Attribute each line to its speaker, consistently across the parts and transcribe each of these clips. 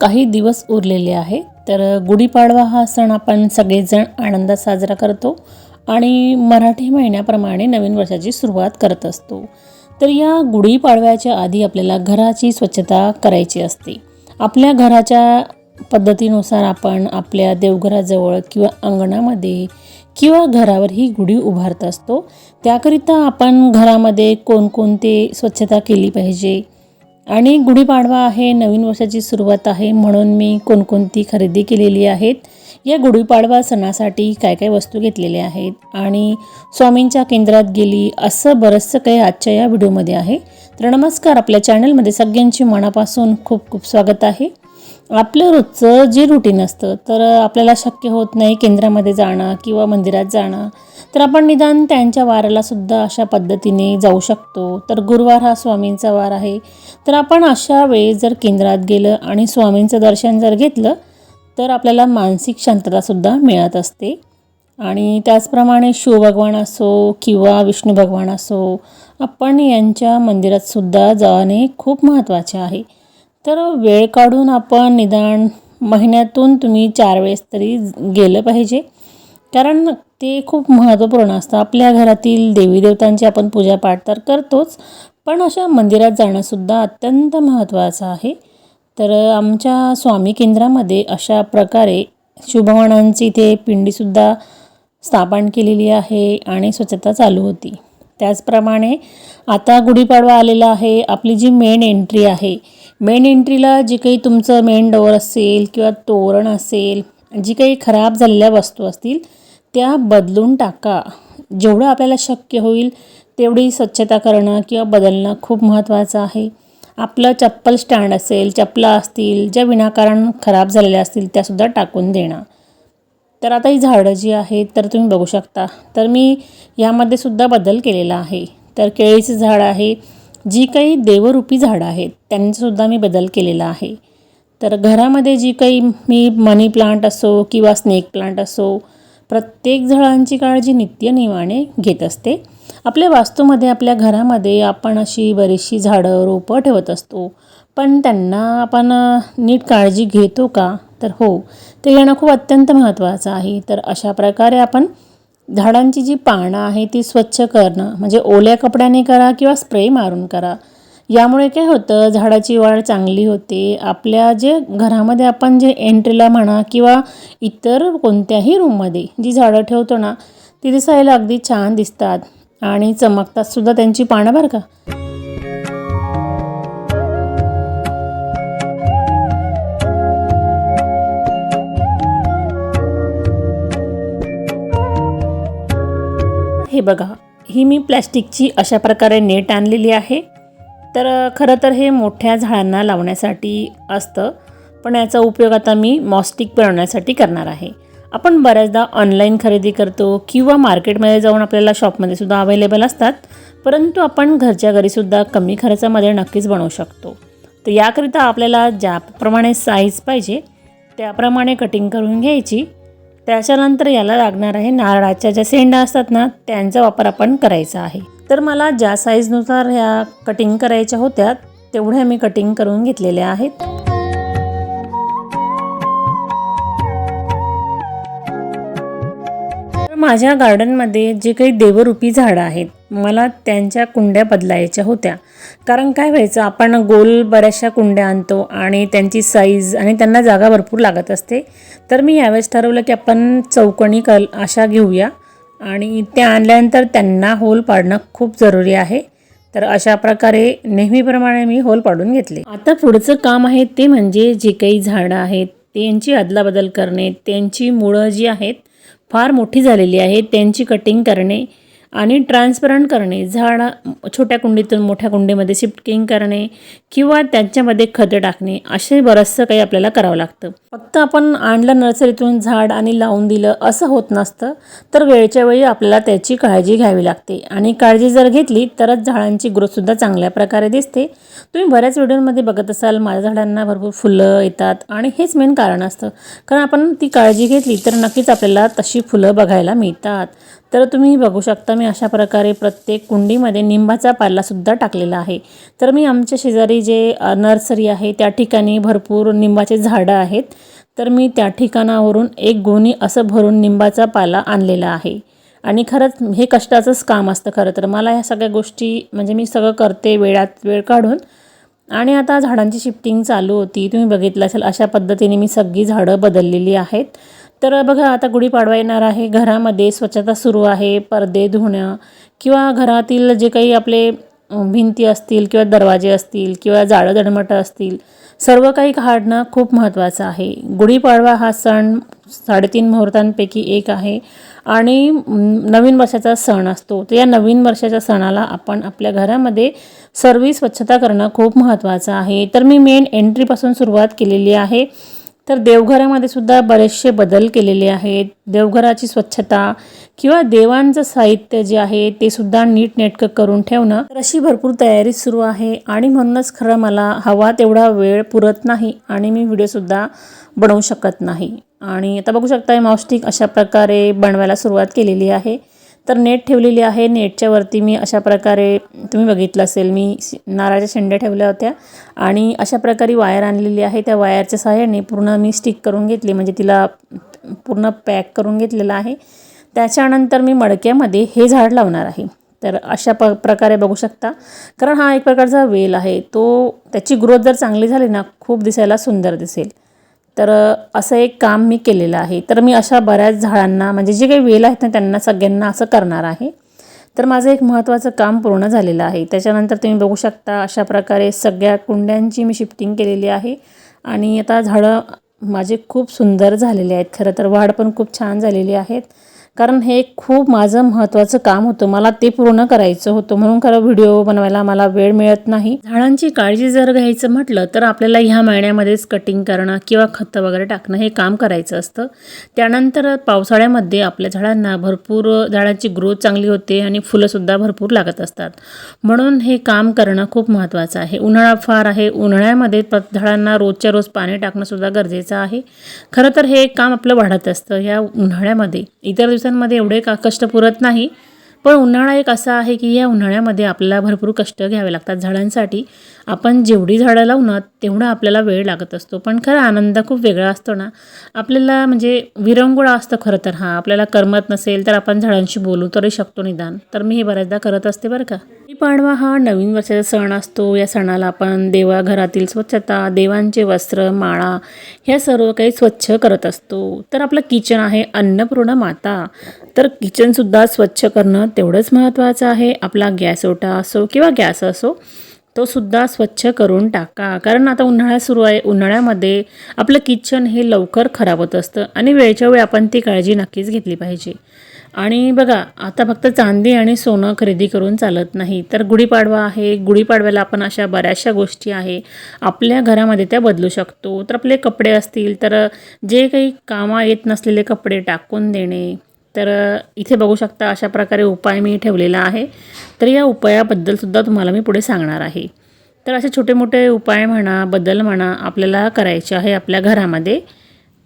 Speaker 1: काही दिवस उरलेले आहे. तर गुढीपाडवा हा सण आपण सगळेजण आनंदात साजरा करतो आणि मराठी महिन्याप्रमाणे नवीन वर्षाची सुरुवात करत असतो. तर या गुढीपाडव्याच्या आधी आपल्याला घराची स्वच्छता करायची असते. आपल्या घराच्या पद्धतीनुसार आपण आपल्या देवघराजवळ किंवा अंगणामध्ये किंवा घरावर ही गुढी उभारत असतो. त्याकरिता आपण घरामध्ये कोणकोणते स्वच्छता केली पाहिजे? आणि गुढीपाडवा आहे नवीन वर्षाची सुरुवात आहे म्हणून मी कोणकोणती खरेदी केलेली आहेत या गुढीपाडवा सणासाठी काय काय वस्तू घेतलेल्या आहेत आणि स्वामींच्या केंद्रात गेली असं बरंचसं काही आजच्या या व्हिडिओमध्ये आहे. तर नमस्कार आपल्या चॅनलमध्ये सगळ्यांची मनापासून खूप खूप स्वागत आहे. आपलं रोजचं जे रुटीन असतं तर आपल्याला शक्य होत नाही केंद्रामध्ये जाणं किंवा मंदिरात जाणं. तर आपण निदान त्यांच्या वारालासुद्धा अशा पद्धतीने जाऊ शकतो. तर गुरुवार हा स्वामींचा वार आहे. तर आपण अशा वेळेस जर केंद्रात गेलं आणि स्वामींचं दर्शन जर घेतलं तर आपल्याला मानसिक शांततासुद्धा मिळत असते. आणि त्याचप्रमाणे शिवभगवान असो किंवा विष्णू भगवान असो आपण यांच्या मंदिरातसुद्धा जाणे खूप महत्त्वाचे आहे. तर वेळ काढून आपण निदान महिन्यातून तुम्ही चार वेळेस तरी गेलं पाहिजे. कारण ते खूप महत्त्वपूर्ण असतं. आपल्या घरातील देवी देवतांची आपण पूजापाठ तर करतोच. पण अशा मंदिरात जाणंसुद्धा अत्यंत महत्त्वाचं आहे. तर आमच्या स्वामी केंद्रामध्ये अशा प्रकारे शुभवाणांची इथे पिंडीसुद्धा स्थापन केलेली आहे आणि स्वच्छता चालू होती. त्याचप्रमाणे आता गुढीपाडवा आलेला आहे. आपली जी मेन एंट्री आहे. मेन एंट्रीला जी काही तुमचं मेन डोअर असेल किंवा तोरण असेल जी काही खराब झालेल्या वस्तू असतील त्या बदलून टाका. जेवढं आपल्याला शक्य होईल तेवढी स्वच्छता करणं किंवा बदलणं खूप महत्त्वाचं आहे. आपलं चप्पल स्टँड असेल चपला असतील ज्या विनाकारण खराब झालेल्या असतील त्यासुद्धा टाकून देणं. तर आता ही झाडं जी आहेत तर तुम्ही बघू शकता. तर मी यामध्ये सुद्धा बदल केलेला आहे. तर केळीचं झाड आहे जी काही देवरूपी झाडं आहेत त्यांचासुद्धा मी बदल केलेला आहे. तर घरामध्ये जी काही मी मनी प्लांट असो किंवा स्नेक प्लांट असो प्रत्येक झाडांची काळजी नित्यनियमाने घेत असते. आपल्या वास्तूमध्ये आपल्या घरामध्ये आपण अशी बरीचशी झाडं रोपं ठेवत असतो. पण त्यांना आपण नीट काळजी घेतो का? तर हो ते घेणं खूप अत्यंत महत्त्वाचं आहे. तर अशा प्रकारे आपण झाडांची जी पानं आहे ती स्वच्छ करणं म्हणजे ओल्या कपड्याने करा किंवा स्प्रे मारून करा. यामुळे काय होतं झाडाची वाढ चांगली होते. आपल्या जे घरामध्ये आपण जे एंट्रीला म्हणा किंवा इतर कोणत्याही रूममध्ये जी झाडं ठेवतो ना ती दिसायला अगदी छान दिसतात. आणि चमकतात सुद्धा त्यांची पानं बरं का? हे बघा ही मी प्लॅस्टिकची अशा प्रकारे नेट आणलेली आहे. तर खरं तर हे मोठ्या झाडांना लावण्यासाठी असतं पण याचा उपयोग आता मी मॉस्टिक बनवण्यासाठी करणार आहे. आपण बऱ्याचदा ऑनलाईन खरेदी करतो किंवा मार्केटमध्ये जाऊन आपल्याला शॉपमध्ये सुद्धा अवेलेबल असतात परंतु आपण घरच्या घरीसुद्धा कमी खर्चामध्ये नक्कीच बनवू शकतो. तर याकरिता आपल्याला ज्याप्रमाणे साईज पाहिजे त्याप्रमाणे कटिंग करून घ्यायची. त्याच्यानंतर याला लागणार आहे नारळाच्या ज्या शेंडा असतात ना त्यांचा वापर आपण करायचा आहे. तर मला ज्या साईजनुसार ह्या कटिंग करायच्या होत्या तेवढ्या मी कटिंग करून घेतलेल्या आहेत. तर माझ्या गार्डनमध्ये जे काही देवरूपी झाडं आहेत मला त्यांच्या कुंड्या बदलायच्या होत्या. कारण काय व्हायचं आपण गोल बऱ्याचशा कुंड्या आणतो आणि त्यांची साईज आणि त्यांना जागा भरपूर लागत असते. तर मी यावेळेस ठरवलं की आपण चौकणी कल अशा घेऊया. आणि त्या आणल्यानंतर त्यांना होल पाडणं खूप जरुरी आहे. तर अशा प्रकारे नेहमीप्रमाणे मी होल पाडून घेतले. आता पुढचं काम आहे ते म्हणजे जे काही झाडं आहेत त्यांची अदलाबदल करणे त्यांची मुळं जी आहेत फार मोठी झालेली आहे त्यांची कटिंग करणे. आणि ट्रान्सपरंट करणे झाड छोट्या कुंडीतून मोठ्या कुंडीमध्ये शिफ्टिंग करणे किंवा त्यांच्यामध्ये खतं टाकणे असे बरंचसं काही आपल्याला करावं लागतं. फक्त आपण आणलं नर्सरीतून झाड आणि लावून दिलं असं होत नसतं तर वेळच्या वेळी आपल्याला त्याची काळजी घ्यावी लागते. आणि काळजी जर घेतली तरच झाडांची ग्रोथसुद्धा चांगल्या प्रकारे दिसते. तुम्ही बऱ्याच व्हिडिओमध्ये बघत असाल माझ्या झाडांना भरपूर फुलं येतात. आणि हेच मेन कारण असतं. कारण आपण ती काळजी घेतली तर नक्कीच आपल्याला तशी फुलं बघायला मिळतात. तर तुम्ही बघू शकता मी अशा प्रकारे प्रत्येक कुंडीमध्ये निंबाचा पालासुद्धा टाकलेला आहे. तर मी आमच्या शेजारी जे नर्सरी आहे त्या ठिकाणी भरपूर निंबाचे झाडं आहेत. तर मी त्या ठिकाणावरून एक गोणी असं भरून निंबाचा पाला आणलेला आहे. आणि खरंच हे कष्टाचंच काम असतं खरं तर. मला ह्या सगळ्या गोष्टी म्हणजे मी सगळं करते वेळात वेळ काढून. आणि आता झाडांची शिफ्टिंग चालू होती. तुम्ही बघितलं असेल अशा पद्धतीने मी सगळी झाडं बदललेली आहेत. तर बघा आता गुढीपाडवा येणार आहे. घरामध्ये स्वच्छता सुरू आहे. पडदे धुणं किंवा घरातील जे काही आपले भिंती असतील किंवा दरवाजे असतील किंवा जाळं दडमटं असतील सर्व काही काढणं खूप महत्त्वाचं आहे. गुढीपाडवा हा सण साडेतीन मुहूर्तांपैकी एक आहे आणि नवीन वर्षाचा सण असतो. तर या नवीन वर्षाच्या सणाला आपण आपल्या घरामध्ये सर्व स्वच्छता करणं खूप महत्त्वाचं आहे. तर मी मेन एंट्रीपासून सुरुवात केलेली आहे. तर देवघरामध्ये सुद्धा बरेचसे बदल केलेले आहेत. देवघराची स्वच्छता किंवा देवांचं साहित्य जे आहे ते सुद्धा नीटनेटकं करून ठेवणं. तर अशी भरपूर तयारी सुरू आहे आणि म्हणूनच खरं मला हवा तेवढा वेळ पुरत नाही आणि मी व्हिडिओसुद्धा बनवू शकत नाही. आणि आता बघू शकता मॉस्टिक अशा प्रकारे बनवायला सुरुवात केलेली आहे. तर नेट ठेवलेली आहे. नेटच्या वरती मी अशा प्रकारे तुम्ही बघितलं असेल मी श- नारळाच्या शेंड्या ठेवल्या होत्या आणि अशा प्रकारे वायर आणलेली आहे. त्या वायरच्या सहाय्याने पूर्ण मी स्टिक करून घेतली म्हणजे तिला पूर्ण पॅक करून घेतलेलं आहे. त्याच्यानंतर मी मडक्यामध्ये हे झाड लावणार आहे. तर अशा प प्रकारे बघू शकता. कारण हा एक प्रकारचा वेल आहे. तो त्याची ग्रोथ जर चांगली झाली ना खूप दिसायला सुंदर दिसेल. तर असं एक काम मी केलेलं आहे. तर मी अशा बऱ्याच झाडांना म्हणजे जे काही वेल आहेत ना त्यांना सगळ्यांना असं करणार आहे. तर माझं एक महत्त्वाचं काम पूर्ण झालेलं आहे. त्याच्यानंतर तुम्ही बघू शकता अशा प्रकारे सगळ्या कुंड्यांची मी शिफ्टिंग केलेली आहे. आणि आता झाडं माझे खूप सुंदर झालेले आहेत. खरं तर वाढ पण खूप छान झालेली आहेत. कारण हे खूप माझं महत्त्वाचं काम होतं. मला ते पूर्ण करायचं होतं. म्हणून खरं व्हिडिओ बनवायला मला वेळ मिळत नाही. झाडांची काळजी जर घ्यायचं म्हटलं तर आपल्याला ह्या महिन्यामध्येच कटिंग करणं किंवा खतं वगैरे टाकणं हे काम करायचं असतं. त्यानंतर पावसाळ्यामध्ये आपल्या झाडांना भरपूर झाडांची ग्रोथ चांगली होते आणि फुलंसुद्धा भरपूर लागत असतात. म्हणून हे काम करणं खूप महत्त्वाचं आहे. उन्हाळा फार आहे. उन्हाळ्यामध्ये झाडांना रोजच्या रोज पाणी टाकणंसुद्धा गरजेचं आहे. खरं तर हे काम आपलं वाढत असतं ह्या उन्हाळ्यामध्ये. इतर दिवसात दिवसांमध्ये एवढे का कष्ट पुरत नाही? पण उन्हाळा एक असा आहे की या उन्हाळ्यामध्ये आपल्याला भरपूर कष्ट घ्यावे लागतात झाडांसाठी. आपण जेवढी झाडं लावू ना तेवढा आपल्याला वेळ लागत असतो. पण खरं आनंद खूप वेगळा असतो ना. आपल्याला म्हणजे विरंगुळा असतं खरं तर हा. आपल्याला करमत नसेल तर आपण झाडांशी बोलू तरी शकतो निदान. तर मी हे बऱ्याचदा करत असते बरं का? पाडवा हा नवीन वर्षाचा सण असतो. या सणाला आपण देवा घरातील स्वच्छता देवांचे वस्त्र माळा ह्या सर्व काही स्वच्छ करत असतो. तर आपलं किचन आहे अन्नपूर्ण माता. तर किचनसुद्धा स्वच्छ करणं तेवढंच महत्त्वाचं आहे. आपला गॅस ओटा असो किंवा गॅस असो तो सुद्धा स्वच्छ करून टाका. कारण आता उन्हाळा सुरू आहे. उन्हाळ्यामध्ये आपलं किचन हे लवकर खराब होत असतं आणि वेळच्या वेळी आपण ती काळजी नक्कीच घेतली पाहिजे. आणि बघा आता फक्त चांदी आणि सोनं खरेदी करून चालत नाही. तर गुढीपाडवा आहे. गुढीपाडव्याला आपण अशा बऱ्याचशा गोष्टी आहे. आपल्या घरामध्ये त्या बदलू शकतो. तर आपले कपडे असतील तर जे काही कामा येत नसलेले कपडे टाकून देणे. तर इथे बघू शकता अशा प्रकारे उपाय मी ठेवलेला आहे. तर या उपायाबद्दलसुद्धा तुम्हाला मी पुढे सांगणार आहे. तर असे छोटे मोठे उपाय म्हणा बदल म्हणा आपल्याला करायचे आहे आपल्या घरामध्ये.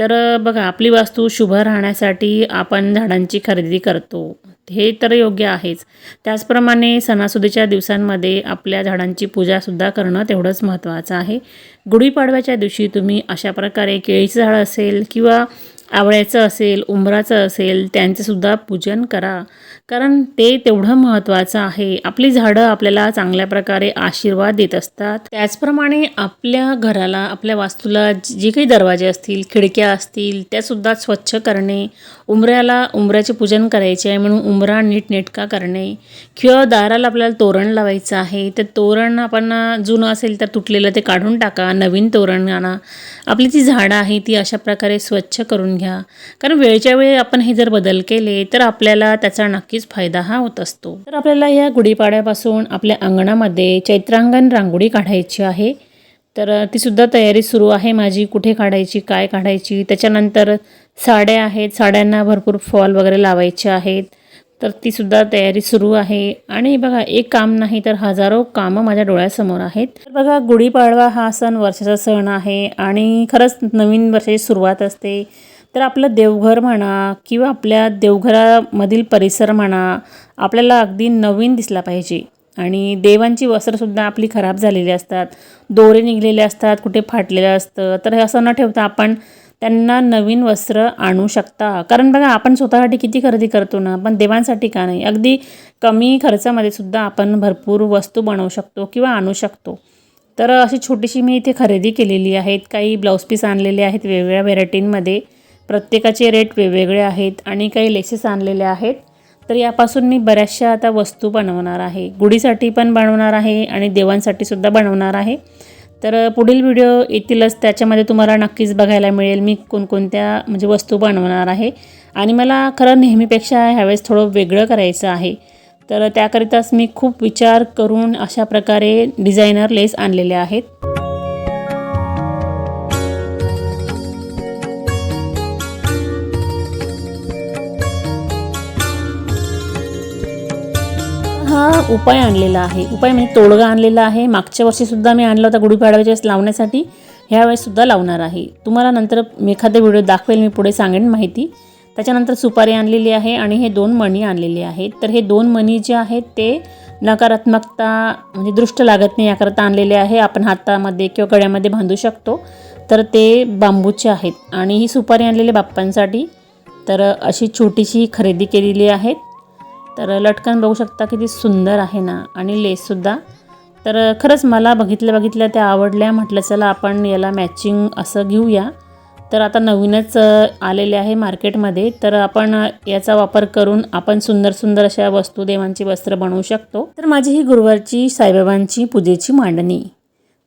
Speaker 1: तर बघा आपली वास्तू शुभ राहण्यासाठी आपण झाडांची खरेदी करतो. हे तर योग्य आहेच. त्याचप्रमाणे सणासुदीच्या दिवसांमध्ये आपल्या झाडांची पूजासुद्धा करणं तेवढंच महत्त्वाचं आहे. गुढीपाडव्याच्या दिवशी तुम्ही अशा प्रकारे केळीचं झाड असेल किंवा आवळ्याचं असेल उंबराचं असेल त्यांचंसुद्धा पूजन करा. कारण ते तेवढं महत्त्वाचं आहे. आपली झाडं आपल्याला चांगल्या प्रकारे आशीर्वाद देत असतात. त्याचप्रमाणे आपल्या घराला आपल्या वास्तूला जे काही दरवाजे असतील खिडक्या असतील त्यासुद्धा स्वच्छ करणे उंबऱ्याला उंबऱ्याचे पूजन करायचे आहे म्हणून उंबरा नीटनेटका करणे किंवा दाराला आपल्याला तोरण लावायचं आहे तर तोरण आपण जुनं असेल तर तुटलेलं ते काढून टाका नवीन तोरण आणा. आपली जी झाडं आहे ती अशा प्रकारे स्वच्छ करून घ्या. कारण वेळच्या वेळी आपण हे जर बदल केले तर आपल्याला त्याचा नक्कीच फायदा हा होत असतो. तर आपल्याला या गुढीपाड्यापासून आपल्या अंगणामध्ये चैत्रांगण रांगोळी काढायची आहे. तर ती सुद्धा तयारी सुरू आहे माझी. कुठे काढायची काय काढायची? त्याच्यानंतर साड्या आहेत. साड्यांना भरपूर फॉल वगैरे लावायचे आहेत. तर ती सुद्धा तयारी सुरू आहे. आणि बघा एक काम नाही तर हजारो कामं माझ्या डोळ्यासमोर आहेत. तर बघा गुढीपाडवा हा सण वर्षाचा सण आहे. आणि खरंच नवीन वर्षाची सुरुवात असते. तर आपलं देवघर म्हणा किंवा आपल्या देवघरामधील परिसर म्हणा आपल्याला अगदी नवीन दिसला पाहिजे. आणि देवांची वस्त्रंसुद्धा आपली खराब झालेली असतात. दोरे निघलेले असतात कुठे फाटलेलं असतं. तर हे असं न ठेवता आपण त्यांना नवीन वस्त्र आणू शकता. कारण बघा आपण स्वतःसाठी किती खरेदी करतो ना पण देवांसाठी का नाही? अगदी कमी खर्चामध्ये सुद्धा आपण भरपूर वस्तू बनवू शकतो किंवा आणू शकतो. तर अशी छोटीशी मी इथे खरेदी केलेली आहेत. काही ब्लाऊज पीस आणलेले आहेत वेगवेगळ्या व्हेरायटींमध्ये. प्रत्येकाचे रेट वेगवेगळे आहेत आणि काही लेसेस आणलेले आहेत. तर यापासून मी बऱ्याचशा आता वस्तू बनवणार आहे. गुढीसाठी पण बनवणार आहे आणि देवांसाठी सुद्धा बनवणार आहे. तर पुढील व्हिडिओ येतीलच. त्याच्यामध्ये तुम्हाला नक्कीच बघायला मिळेल मी कोणकोणत्या म्हणजे वस्तू बनवणार आहे. आणि मला खरं नेहमीपेक्षा ह्यावेळेस थोडं वेगळं करायचं आहे. तर त्याकरिताच मी खूप विचार करून अशा प्रकारे डिझायनर लेस आणलेले आहेत. उपाय आणलेला आहे. उपाय म्हणजे तोडगा आणलेला आहे. मागच्या वर्षीसुद्धा मी आणला होता गुढीपाडव्याच्या वेळेस लावण्यासाठी. ह्यावेळेससुद्धा लावणार आहे. तुम्हाला नंतर मी एखादा व्हिडिओ दाखवेल मी पुढे सांगेन माहिती. त्याच्यानंतर सुपारी आणलेली आहे आणि हे दोन मणी आणलेले आहेत. तर हे दोन मणी जे आहेत ते नकारात्मकता म्हणजे दृष्ट लागत नाही याकरता आणलेले आहे. आपण हातामध्ये किंवा गळ्यामध्ये बांधू शकतो. तर ते बांबूचे आहेत. आणि ही सुपारी आणलेली बाप्पांसाठी. तर अशी छोटीशी खरेदी केलेली आहेत तर लटकन बघू शकता किती सुंदर आहे ना. आणि लेससुद्धा तर खरंच मला बघितल्या बघितल्या त्या आवडल्या. म्हटलं चला आपण याला मॅचिंग असं घेऊया. तर आता नवीनच आलेले आहे मार्केटमध्ये. तर आपण याचा वापर करून आपण सुंदर सुंदर अशा वस्तू देवांची वस्त्र बनवू शकतो. तर माझी ही गुरुवारची साईबाबांची पूजेची मांडणी.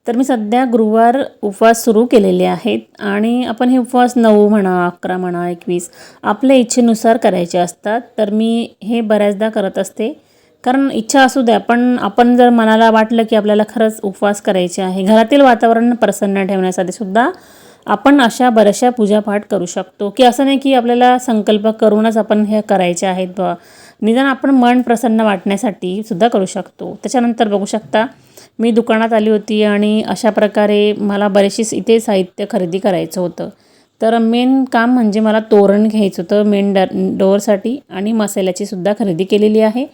Speaker 1: तर मी सध्या गुरुवार उपवास सुरू केलेले आहेत आणि आपण हे उपवास नऊ म्हणा अकरा म्हणा एकवीस आपल्या इच्छेनुसार करायचे असतात. तर मी हे बऱ्याचदा करत असते. कारण इच्छा असू द्या पण आपण जर मनाला वाटलं की आपल्याला खरंच उपवास करायचे आहे घरातील वातावरण प्रसन्न ठेवण्यासाठी सुद्धा आपण अशा बऱ्याचशा पूजापाठ करू शकतो. की असं नाही की आपल्याला संकल्प करूनच आपण हे करायचे आहेत बा निदान आपण मन प्रसन्न वाटण्यासाठी सुद्धा करू शकतो. त्याच्यानंतर बघू शकता मी दुकानात आली होती आणि अशा प्रकारे मला बरेचसे इथे साहित्य खरेदी करायचं होतं. तर मेन काम म्हणजे मला तोरण घ्यायचं होतं मेन डर डोअरसाठी आणि मसाल्याचीसुद्धा खरेदी केलेली आहे.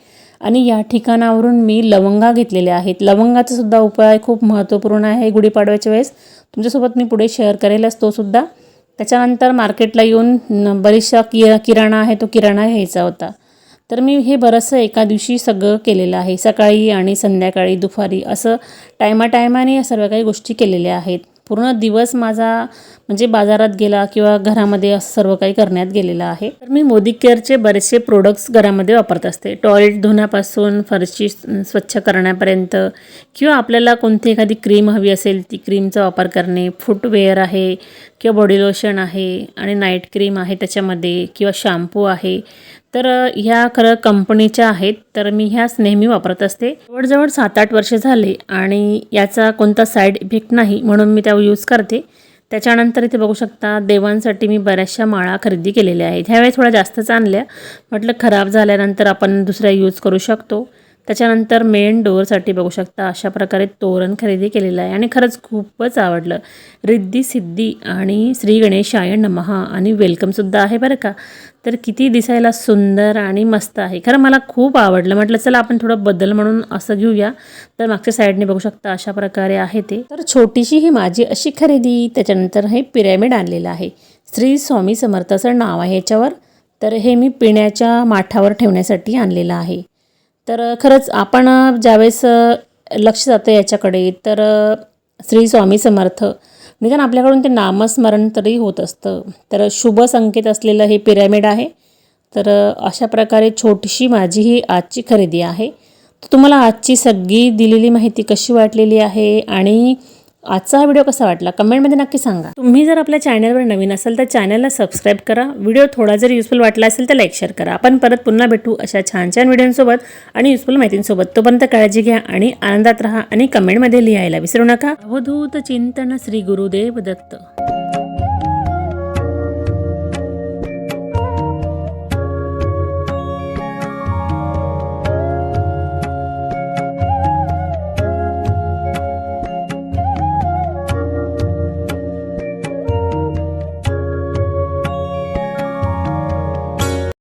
Speaker 1: आणि या ठिकाणावरून मी लवंगा घेतलेल्या आहेत. लवंगाचासुद्धा उपाय खूप महत्त्वपूर्ण आहे गुढीपाडव्याच्या वेळेस. तुमच्यासोबत मी पुढे शेअर करेलच तोसुद्धा त्याच्यानंतर मार्केटला येऊन बरेचशा बरीचशा कि किराणा आहे तो किराणा घ्यायचा होता. तर मी हे बरंचसं एका दिवशी सगळं केलेलं आहे. सकाळी आणि संध्याकाळी दुपारी असं टायमा टायमाने या सर्व काही गोष्टी केलेल्या आहेत. पूर्ण दिवस माझा म्हणजे बाजारात गेला किंवा घरामध्ये असं सर्व काही करण्यात गेलेलं आहे. तर मी मोदी केअरचे बरेचसे प्रोडक्ट्स घरामध्ये वापरत असते. टॉयलेट धुण्यापासून फरशी स्वच्छ करण्यापर्यंत किंवा आपल्याला कोणती एखादी क्रीम हवी असेल ती क्रीमचा वापर करणे फुटवेअर आहे किंवा बॉडी लोशन आहे आणि नाईट क्रीम आहे त्याच्यामध्ये किंवा शॅम्पू आहे. तर ह्या खरं कंपनीच्या आहेत तर मी ह्याच नेहमी वापरत असते. जवळजवळ सात आठ वर्षे झाले आणि याचा कोणता साईड इफेक्ट नाही म्हणून मी त्या यूज करते. त्याच्यानंतर इथे बघू शकता देवांसाठी मी बऱ्याचशा माळा खरेदी केलेल्या आहेत. ह्यावेळी थोड्या जास्तच आणल्या. म्हटलं खराब झाल्यानंतर आपण दुसऱ्या यूज करू शकतो. त्याच्यानंतर मेन डोअरसाठी बघू शकता अशा प्रकारे तोरण खरेदी केलेलं आहे. आणि खरंच खूपच आवडलं. रिद्धी सिद्धी आणि श्री गणेशाय नमहा आणि वेलकमसुद्धा आहे बरं का. तर किती दिसायला सुंदर आणि मस्त आहे. खरं मला खूप आवडलं. म्हटलं चला आपण थोडं बदल म्हणून असं घेऊया. तर मागच्या साईडने बघू शकता अशा प्रकारे आहे ते. तर छोटीशी ही माझी अशी खरेदी. त्याच्यानंतर हे पिरॅमिड आणलेलं आहे. श्री स्वामी समर्थाचं नाव आहे याच्यावर. तर हे मी पिण्याच्या माठावर ठेवण्यासाठी आणलेलं आहे. तर खरंच आपण ज्यावेळेस लक्ष जातं याच्याकडे तर श्री स्वामी समर्थ निदान आपल्याकडून ते नामस्मरण तरी होत असतं. तर शुभ संकेत असलेलं हे पिरॅमिड आहे. तर अशा प्रकारे छोटीशी माझी ही आजची खरेदी आहे. तर तुम्हाला आजची सगळी दिलेली माहिती कशी वाटलेली आहे आणि आजचा हा व्हिडिओ कसा वाटला? कमेंटमध्ये नक्की सांगा. तुम्ही जर आपल्या चॅनलवर नवीन असाल तर चॅनलला सबस्क्राईब करा. व्हिडिओ थोडा जर युजफुल वाटला असेल तर लाईक शेअर करा. आपण परत पुन्हा भेटू अशा छान छान व्हिडिओंसोबत आणि युजफुल माहितींसोबत. तोपर्यंत काळजी घ्या आणि आनंदात राहा आणि कमेंटमध्ये लिहायला विसरू नका. अवधूत चिंतन श्री गुरुदेव दत्त.